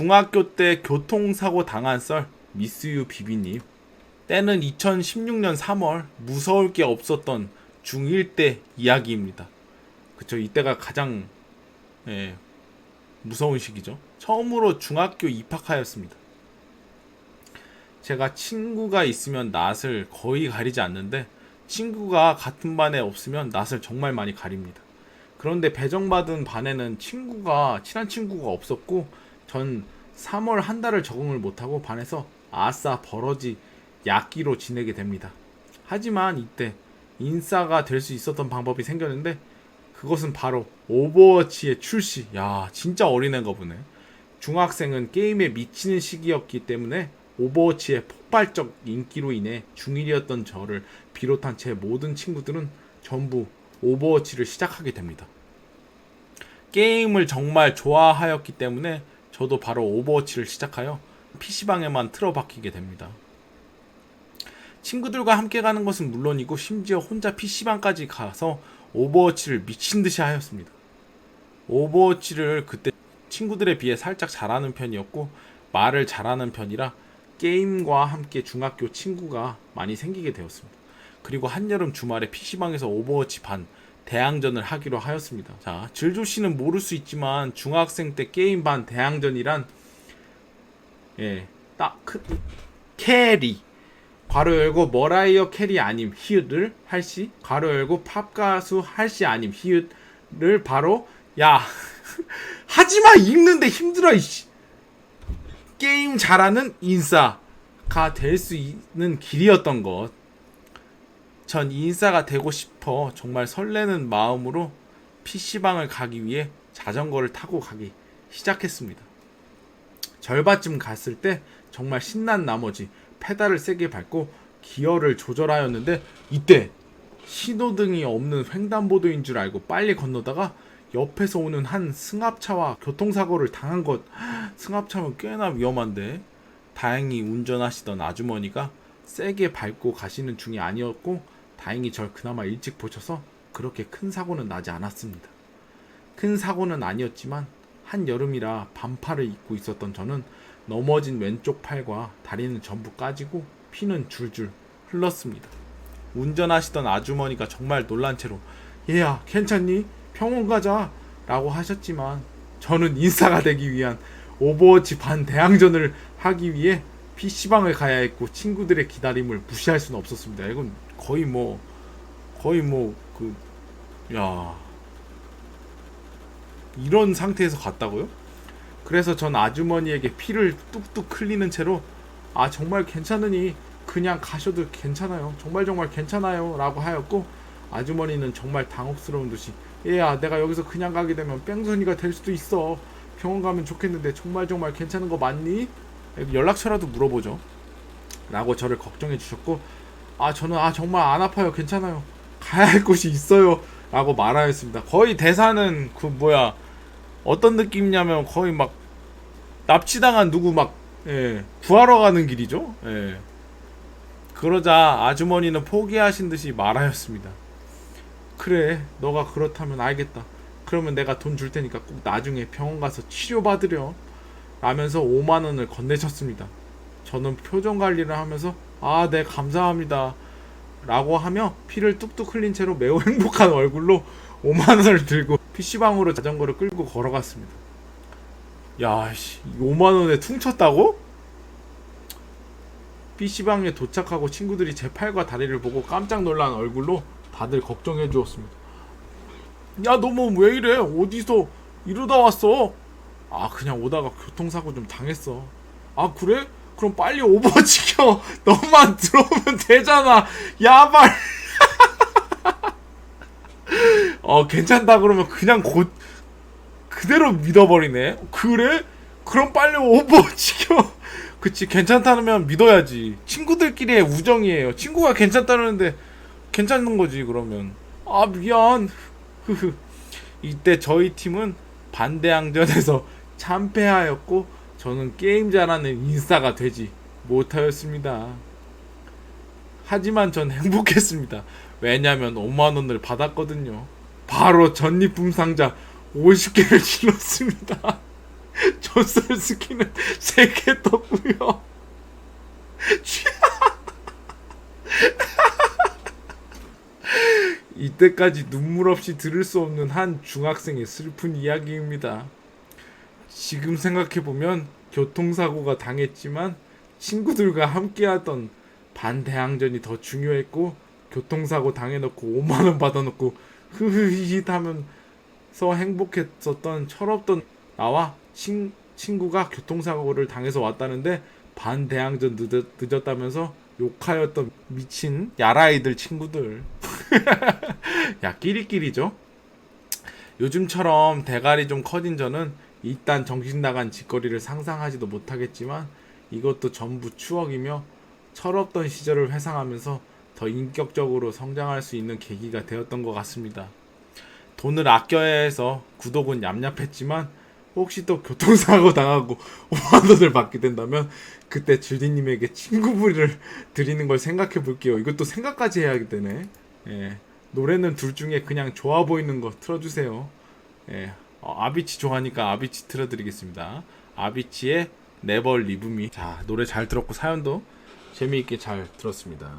중학교 때 교통사고 당한 썰 미스유 비비님 때는 2016년 3월 무서울 게 없었던 중1 때 이야기입니다. 그쵸 이때가 가장 예, 무서운 시기죠. 처음으로 중학교 입학하였습니다. 제가 친구가 있으면 낯을 거의 가리지 않는데 친구가 같은 반에 없으면 낯을 정말 많이 가립니다. 그런데 배정받은 반에는 친구가 친한 친구가 없었고 전 3월 한 달을 적응을 못하고 반에서 아싸 버러지 약기로 지내게 됩니다. 하지만 이때 인싸가 될 수 있었던 방법이 생겼는데 그것은 바로 오버워치의 출시. 야, 진짜 어린애가 보네. 중학생은 게임에 미치는 시기였기 때문에 오버워치의 폭발적 인기로 인해 중1이었던 저를 비롯한 제 모든 친구들은 전부 오버워치를 시작하게 됩니다. 게임을 정말 좋아하였기 때문에 저도 바로 오버워치를 시작하여 PC방에만 틀어박히게 됩니다. 친구들과 함께 가는 것은 물론이고 심지어 혼자 PC방까지 가서 오버워치를 미친 듯이 하였습니다. 오버워치를 그때 친구들에 비해 살짝 잘하는 편이었고 말을 잘하는 편이라 게임과 함께 중학교 친구가 많이 생기게 되었습니다. 그리고 한여름 주말에 PC방에서 오버워치 반 대항전을 하기로 하였습니다. 자, 질조 씨는 모를 수 있지만 중학생 때 게임 반 대항전이란 예, 딱 크, 캐리 괄호 열고 머라이어 캐리 아님 히읗을 할시 괄호 열고 팝 가수 할시 아님 히읗을 바로 야 하지마 읽는데 힘들어 이씨 게임 잘하는 인싸가 될 수 있는 길이었던 것. 전 인싸가 되고 싶어 정말 설레는 마음으로 PC방을 가기 위해 자전거를 타고 가기 시작했습니다. 절반쯤 갔을 때 정말 신난 나머지 페달을 세게 밟고 기어를 조절하였는데 이때 신호등이 없는 횡단보도인 줄 알고 빨리 건너다가 옆에서 오는 한 승합차와 교통사고를 당한 것 승합차면 꽤나 위험한데 다행히 운전하시던 아주머니가 세게 밟고 가시는 중이 아니었고 다행히 절 그나마 일찍 보셔서 그렇게 큰 사고는 나지 않았습니다. 큰 사고는 아니었지만 한 여름이라 반팔을 입고 있었던 저는 넘어진 왼쪽 팔과 다리는 전부 까지고 피는 줄줄 흘렀습니다. 운전하시던 아주머니가 정말 놀란 채로 얘야 괜찮니? 병원 가자 라고 하셨지만 저는 인싸가 되기 위한 오버워치 반 대항전을 하기 위해 PC방을 가야 했고 친구들의 기다림을 무시할 수는 없었습니다. 이건 거의 뭐 거의 뭐 그 야 이런 상태에서 갔다고요? 그래서 전 아주머니에게 피를 뚝뚝 흘리는 채로 아 정말 괜찮으니 그냥 가셔도 괜찮아요. 정말 정말 괜찮아요. 라고 하였고 아주머니는 정말 당혹스러운 듯이 얘야 내가 여기서 그냥 가게 되면 뺑소니가 될 수도 있어. 병원 가면 좋겠는데 정말 정말 괜찮은 거 맞니? 연락처라도 물어보죠. 라고 저를 걱정해 주셨고 아 저는 아 정말 안 아파요. 괜찮아요. 가야 할 곳이 있어요. 라고 말하였습니다. 거의 대사는 그 뭐야 어떤 느낌이냐면 거의 막 납치당한 누구 막 예, 구하러 가는 길이죠. 예. 그러자 아주머니는 포기하신 듯이 말하였습니다. 그래, 너가 그렇다면 알겠다. 그러면 내가 돈 줄 테니까 꼭 나중에 병원 가서 치료받으렴. 라면서 5만 원을 건네셨습니다. 저는 표정 관리를 하면서 아, 네, 감사합니다. 라고 하며 피를 뚝뚝 흘린 채로 매우 행복한 얼굴로 5만 원을 들고 PC방으로 자전거를 끌고 걸어갔습니다. 야, 씨, 5만 원에 퉁쳤다고? PC방에 도착하고 친구들이 제 팔과 다리를 보고 깜짝 놀란 얼굴로 다들 걱정해 주었습니다. 야, 너 뭐 왜 이래? 어디서 이러다 왔어? 아, 그냥 오다가 교통사고 좀 당했어. 아, 그래? 그럼 빨리 오버워치 켜. 너만 들어오면 되잖아. 야발. 어, 괜찮다 그러면 그냥 곧 그대로 믿어버리네. 그래? 그럼 빨리 오버워치 켜. 그치, 괜찮다면 믿어야지. 친구들끼리의 우정이에요. 친구가 괜찮다는데 괜찮은 거지, 그러면. 아, 미안. 이때 저희 팀은 반대항전에서 참패하였고, 저는 게임 잘하는 인싸가 되지 못하였습니다. 하지만 전 행복했습니다. 왜냐면 5만원을 받았거든요. 바로 전리품 상자 50개를 질렀습니다. 젖살 스키는 3개 떴고요 이때까지 눈물 없이 들을 수 없는 한 중학생의 슬픈 이야기입니다. 지금 생각해보면 교통사고가 당했지만 친구들과 함께하던 반대항전이 더 중요했고 교통사고 당해놓고 5만 원 받아놓고 흐흐히 하면서 행복했었던 철없던 나와 친, 친구가 교통사고를 당해서 왔다는데 반대항전 늦었, 늦었다면서 욕하였던 미친 야라이들 친구들. 야 끼리끼리죠? 요즘처럼 대가리 좀 커진 저는 일단 정신 나간 짓거리를 상상하지도 못하겠지만 이것도 전부 추억이며 철없던 시절을 회상하면서 더 인격적으로 성장할 수 있는 계기가 되었던 것 같습니다. 돈을 아껴야 해서 구독은 얌얌했지만 혹시 또 교통사고 당하고 5만 원을 받게 된다면 그때 줄디님에게 친구부를 드리는 걸 생각해 볼게요. 이것도 생각까지 해야 되네. 예. 노래는 둘 중에 그냥 좋아 보이는 거 틀어주세요. 예. 어, 아비치 좋아하니까 아비치 틀어드리겠습니다. 아비치의 네버 리브미. 자 노래 잘 들었고 사연도 재미있게 잘 들었습니다.